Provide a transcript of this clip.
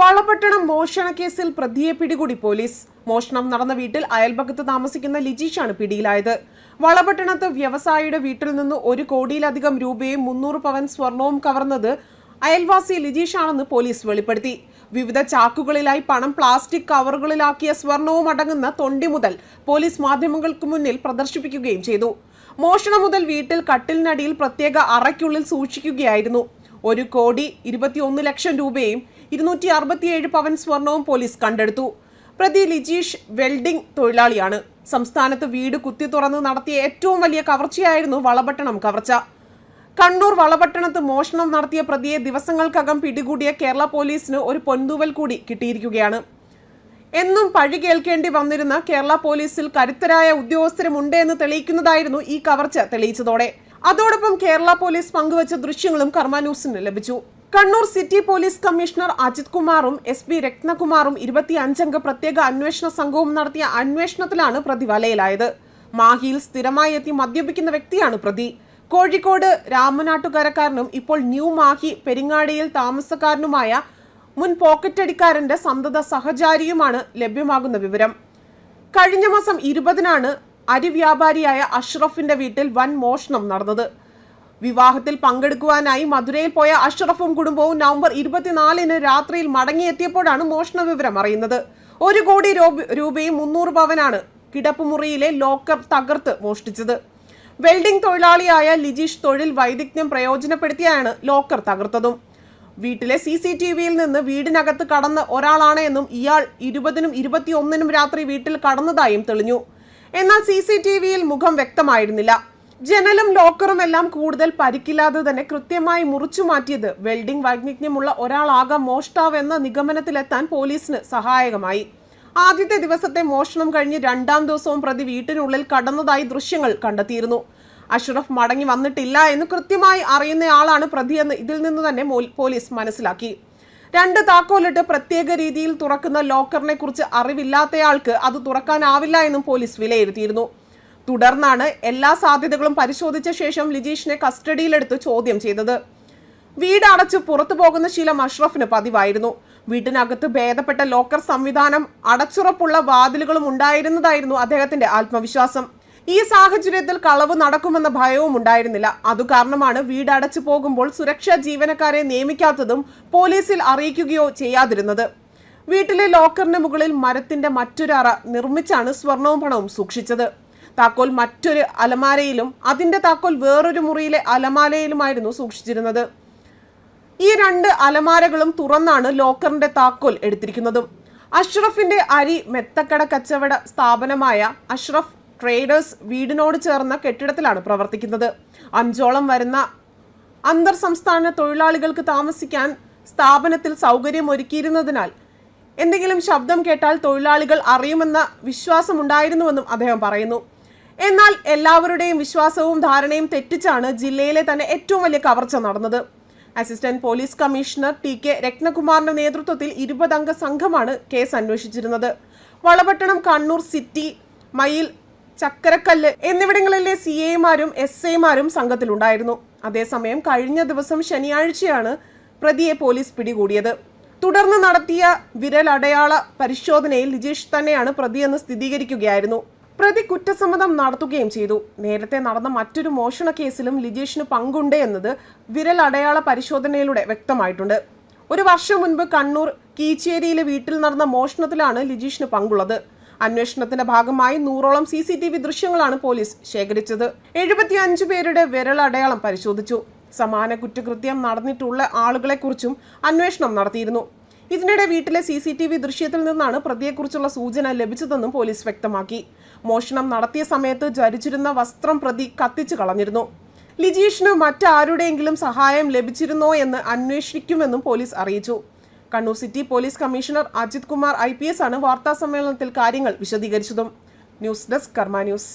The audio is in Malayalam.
വളപട്ടണം മോഷണ കേസിൽ പ്രതിയെ പിടികൂടി പോലീസ്. മോഷണം നടന്ന വീട്ടിൽ അയൽപക്കത്ത് താമസിക്കുന്ന ലിജീഷാണ് പിടിയിലായത്. വളപട്ടണത്ത് വ്യവസായിയുടെ വീട്ടിൽ നിന്ന് ഒരു കോടിയിലധികം രൂപയും മുന്നൂറ് പവൻ സ്വർണവും കവർന്നത് അയൽവാസി ലിജീഷാണെന്ന് പോലീസ് വെളിപ്പെടുത്തി. വിവിധ ചാക്കുകളിലായി പണം പ്ലാസ്റ്റിക് കവറുകളിലാക്കിയ സ്വർണവും അടങ്ങുന്ന തൊണ്ടി മുതൽ പോലീസ് മാധ്യമങ്ങൾക്ക് മുന്നിൽ പ്രദർശിപ്പിക്കുകയും ചെയ്തു. മോഷണം മുതൽ വീട്ടിൽ കട്ടിലിനടിയിൽ പ്രത്യേക അറയ്ക്കുള്ളിൽ സൂക്ഷിക്കുകയായിരുന്നു. ഒരു കോടി ഇരുപത്തിയൊന്ന് ലക്ഷം രൂപയും ഇരുന്നൂറ്റി അറുപത്തിയേഴ് പവൻ സ്വർണവും പോലീസ് കണ്ടെടുത്തു. പ്രതി ലിജീഷ് വെൽഡിംഗ് തൊഴിലാളിയാണ്. സംസ്ഥാനത്ത് വീട് കുത്തി തുറന്ന് നടത്തിയ ഏറ്റവും വലിയ കവർച്ചയായിരുന്നു വളപട്ടണം കവർച്ച. കണ്ണൂർ വളപട്ടണത്ത് മോഷണം നടത്തിയ പ്രതിയെ ദിവസങ്ങൾക്കകം പിടികൂടിയ കേരള പോലീസിന് ഒരു പൊന്തൂവൽ കൂടി കിട്ടിയിരിക്കുകയാണ്. എന്നും പഴി കേൾക്കേണ്ടി വന്നിരുന്ന കേരള പോലീസിൽ കരുത്തരായ ഉദ്യോഗസ്ഥരുമുണ്ട് എന്ന് തെളിയിക്കുന്നതായിരുന്നു ഈ കവർച്ച തെളിയിച്ചതോടെ. അതോടൊപ്പം കേരള പോലീസ് പങ്കുവച്ച ദൃശ്യങ്ങളും കർമ്മ ന്യൂസിന് ലഭിച്ചു. Kannur city police commissioner Ajith കുമാറും എസ് പി രത്നകുമാറും ഇരുപത്തിയഞ്ചംഗ പ്രത്യേക അന്വേഷണ സംഘവും നടത്തിയ അന്വേഷണത്തിലാണ് പ്രതി വലയിലായത്. മാഹിയിൽ സ്ഥിരമായി എത്തി മദ്യപിക്കുന്ന വ്യക്തിയാണ് പ്രതി. കോഴിക്കോട് രാമനാട്ടുകരക്കാരനും ഇപ്പോൾ ന്യൂ മാഹി പെരിങ്ങാടിയിൽ താമസക്കാരനുമായ മുൻ പോക്കറ്റടിക്കാരന്റെ സന്തത സഹചാരിയുമാണ് ലഭ്യമാകുന്ന വിവരം. കഴിഞ്ഞ മാസം ഇരുപതിനാണ് അരി വ്യാപാരിയായ അഷ്റഫിന്റെ വീട്ടിൽ വൻ മോഷണം നടന്നത്. വിവാഹത്തിൽ പങ്കെടുക്കുവാനായി മധുരയിൽ പോയ അഷ്റഫും കുടുംബവും നവംബർ ഇരുപത്തിനാലിന് രാത്രിയിൽ മടങ്ങിയെത്തിയപ്പോഴാണ് മോഷണ വിവരം അറിയുന്നത്. ഒരു കോടി രൂപയും മുന്നൂറ് പവനാണ് കിടപ്പുമുറിയിലെ ലോക്കർ തകർത്ത് മോഷ്ടിച്ചത്. വെൽഡിംഗ് തൊഴിലാളിയായ ലിജീഷ് തൊഴിൽ വൈദഗ്ധ്യം പ്രയോജനപ്പെടുത്തിയാണ് ലോക്കർ തകർത്തതും. വീട്ടിലെ സി സി ടി വിയിൽ നിന്ന് വീടിനകത്ത് കടന്ന ഒരാളാണ് എന്നും ഇയാൾ ഇരുപതിനും ഇരുപത്തിയൊന്നിനും രാത്രി വീട്ടിൽ കടന്നതായും തെളിഞ്ഞു. എന്നാൽ സി സി ടി വിയിൽ മുഖം വ്യക്തമായിരുന്നില്ല. ജനലും ലോക്കറും എല്ലാം കൂടുതൽ പരിക്കില്ലാതെ തന്നെ കൃത്യമായി മുറിച്ചു മാറ്റിയത് വെൽഡിംഗ് വൈജ്ഞാന്യമുള്ള ഒരാളാകാം മോഷ്ടാവ് എന്ന നിഗമനത്തിലെത്താൻ പോലീസിന് സഹായകമായി. ആദ്യത്തെ ദിവസത്തെ മോഷണം കഴിഞ്ഞ് രണ്ടാം ദിവസവും പ്രതി വീട്ടിനുള്ളിൽ കടന്നതായി ദൃശ്യങ്ങൾ കണ്ടെത്തിയിരുന്നു. അഷ്റഫ് മടങ്ങി വന്നിട്ടില്ല എന്ന് കൃത്യമായി അറിയുന്നയാളാണ് പ്രതിയെന്ന് ഇതിൽ നിന്ന് തന്നെ പോലീസ് മനസ്സിലാക്കി. രണ്ട് താക്കോലിട്ട് പ്രത്യേക രീതിയിൽ തുറക്കുന്ന ലോക്കറിനെ കുറിച്ച് അറിവില്ലാത്തയാൾക്ക് അത് തുറക്കാനാവില്ല എന്നും പോലീസ് വിലയിരുത്തിയിരുന്നു. തുടർന്നാണ് എല്ലാ സാധ്യതകളും പരിശോധിച്ച ശേഷം ലിജീഷിനെ കസ്റ്റഡിയിലെടുത്ത് ചോദ്യം ചെയ്തത്. വീട് അടച്ചു പുറത്തു പോകുന്ന ശീലം അഷ്റഫിന് പതിവായിരുന്നു. വീട്ടിനകത്ത് ഭേദപ്പെട്ട ലോക്കർ സംവിധാനം അടച്ചുറപ്പുള്ള വാതിലുകളും ഉണ്ടായിരുന്നതായിരുന്നു അദ്ദേഹത്തിന്റെ ആത്മവിശ്വാസം. ഈ സാഹചര്യത്തിൽ കളവ് നടക്കുമെന്ന ഭയവും ഉണ്ടായിരുന്നില്ല. അതു കാരണമാണ് വീട് അടച്ചു പോകുമ്പോൾ സുരക്ഷാ ജീവനക്കാരെ നിയമിക്കാത്തതും പോലീസിൽ അറിയിക്കുകയോ ചെയ്യാതിരുന്നത്. വീട്ടിലെ ലോക്കറിന് മുകളിൽ മരത്തിന്റെ മറ്റൊരറ നിർമ്മിച്ചാണ് സ്വർണവും പണവും സൂക്ഷിച്ചത്. താക്കോൽ മറ്റൊരു അലമാരയിലും അതിന്റെ താക്കോൽ വേറൊരു മുറിയിലെ അലമാരയിലുമായിരുന്നു സൂക്ഷിച്ചിരുന്നത്. ഈ രണ്ട് അലമാരകളും തുറന്നാണ് ലോക്കറിന്റെ താക്കോൽ എടുത്തിരിക്കുന്നതും. അഷ്റഫിന്റെ അരി മെത്തക്കട കച്ചവട സ്ഥാപനമായ അഷ്റഫ് ട്രേഡേഴ്സ് വീടിനോട് ചേർന്ന കെട്ടിടത്തിലാണ് പ്രവർത്തിക്കുന്നത്. അഞ്ചോളം വരുന്ന അന്തർ സംസ്ഥാന തൊഴിലാളികൾക്ക് താമസിക്കാൻ സ്ഥാപനത്തിൽ സൗകര്യം ഒരുക്കിയിരുന്നതിനാൽ എന്തെങ്കിലും ശബ്ദം കേട്ടാൽ തൊഴിലാളികൾ അറിയുമെന്ന വിശ്വാസമുണ്ടായിരുന്നുവെന്നും അദ്ദേഹം പറയുന്നു. എന്നാൽ എല്ലാവരുടെയും വിശ്വാസവും ധാരണയും തെറ്റിച്ചാണ് ജില്ലയിലെ തന്നെ ഏറ്റവും വലിയ കവർച്ച നടന്നത്. Assistant police commissioner T K രത്നകുമാറിന്റെ നേതൃത്വത്തിൽ ഇരുപതംഗ സംഘമാണ് കേസ് അന്വേഷിച്ചിരുന്നത്. വളപട്ടണം കണ്ണൂർ സിറ്റി മയിൽ ചക്കരക്കല്ല് എന്നിവിടങ്ങളിലെ സി എമാരും എസ് ഐമാരും സംഘത്തിലുണ്ടായിരുന്നു. അതേസമയം കഴിഞ്ഞ ദിവസം ശനിയാഴ്ചയാണ് പ്രതിയെ പോലീസ് പിടികൂടിയത്. തുടർന്ന് നടത്തിയ വിരലടയാള പരിശോധനയിൽ ലിജീഷ് തന്നെയാണ് പ്രതിയെന്ന് സ്ഥിരീകരിക്കുകയായിരുന്നു. പ്രതി കുറ്റസമ്മതം നടത്തുകയും ചെയ്തു. നേരത്തെ നടന്ന മറ്റൊരു മോഷണ കേസിലും ലിജേഷിന് പങ്കുണ്ട് എന്നത് വിരൽ അടയാള പരിശോധനയിലൂടെ വ്യക്തമായിട്ടുണ്ട്. ഒരു വർഷം മുൻപ് കണ്ണൂർ കീച്ചേരിയിലെ വീട്ടിൽ നടന്ന മോഷണത്തിലാണ് ലിജീഷിന് പങ്കുള്ളത്. അന്വേഷണത്തിന്റെ ഭാഗമായി നൂറോളം സി സി ടി വി ദൃശ്യങ്ങളാണ് പോലീസ് ശേഖരിച്ചത്. എഴുപത്തിയഞ്ച് പേരുടെ വിരൽ അടയാളം പരിശോധിച്ചു. സമാന കുറ്റകൃത്യം നടന്നിട്ടുള്ള ആളുകളെക്കുറിച്ചും അന്വേഷണം നടത്തിയിരുന്നു. ഇതിനിടെ വീട്ടിലെ സി സി ടി വി ദൃശ്യത്തിൽ നിന്നാണ് പ്രതിയെക്കുറിച്ചുള്ള സൂചന ലഭിച്ചതെന്നും പോലീസ് വ്യക്തമാക്കി. മോഷണം നടത്തിയ സമയത്ത് ധരിച്ചിരുന്ന വസ്ത്രം പ്രതി കത്തിച്ചു കളഞ്ഞിരുന്നു. ലിജീഷിന് മറ്റാരുടെയെങ്കിലും സഹായം ലഭിച്ചിരുന്നോ എന്ന് അന്വേഷിക്കുമെന്നും പോലീസ് അറിയിച്ചു. Kannur city police commissioner Ajith Kumar I P S ആണ് വാർത്താ സമ്മേളനത്തിൽ കാര്യങ്ങൾ വിശദീകരിച്ചതും. News desk Karma news.